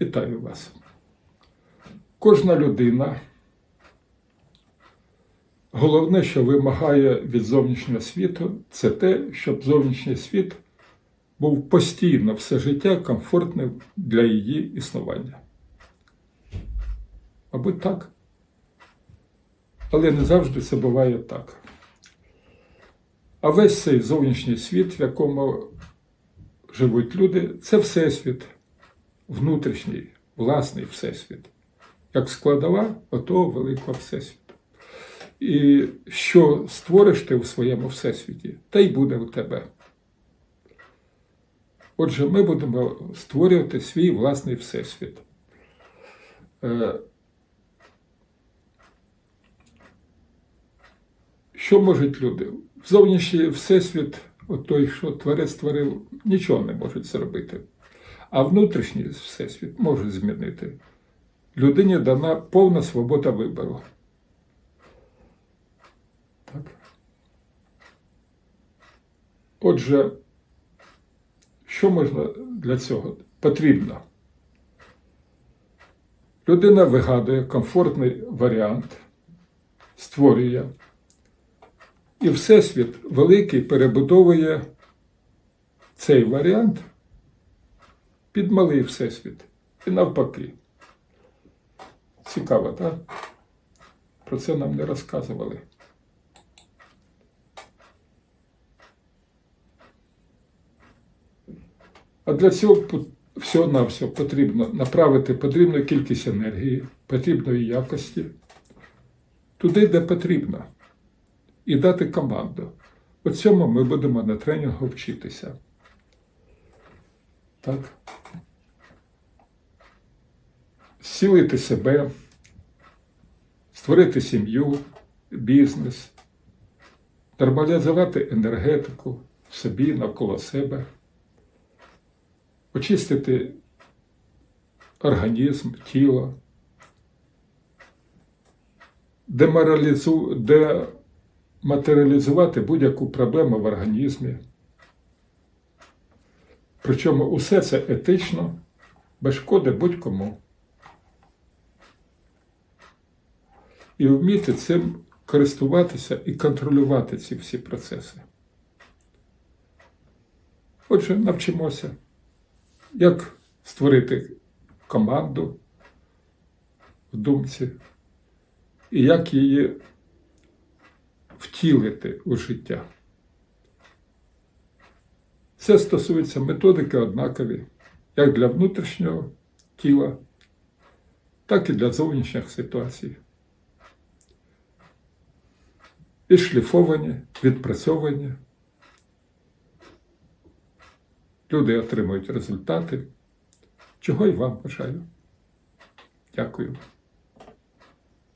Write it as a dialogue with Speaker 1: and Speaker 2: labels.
Speaker 1: Вітаю вас. Кожна людина, головне, що вимагає від зовнішнього світу, це те, щоб зовнішній світ був постійно все життя комфортним для її існування. Мабуть, так. Але не завжди це буває так. А весь цей зовнішній світ, в якому живуть люди, це всесвіт, внутрішній, власний всесвіт, як складова отого великого всесвіту. І що створиш ти у своєму всесвіті, те й буде у тебе. Отже, ми будемо створювати свій власний всесвіт. Е, Що можуть люди? Зовнішній всесвіт, от той, що творець створив, нічого не можуть зробити. А внутрішній всесвіт може змінити. Людині дана повна свобода вибору. Так. Отже, що можна для цього? Потрібно. Людина вигадує комфортний варіант, створює. І Всесвіт великий перебудовує цей варіант під малий Всесвіт. І навпаки. Цікаво, так? Про це нам не розказували. А для цього всього-навсього потрібно направити потрібну кількість енергії, потрібної якості туди, де потрібно і дати команду. У цьому ми будемо на тренінгу вчитися. Так. Зцілити себе, створити сім'ю, бізнес, нормалізувати енергетику в собі навколо себе, очистити організм, тіло, деморалізу... де матеріалізувати будь-яку проблему в організмі. Причому усе це етично, без шкоди будь-кому. І вміти цим користуватися і контролювати ці всі процеси. Отже, навчимося, як створити команду в думці і як її втілити у життя. Це стосується методики однакові, як для внутрішнього тіла, так і для зовнішніх ситуацій. І шліфовані, відпрацьовані. Люди отримують результати, чого й вам бажаю. Дякую.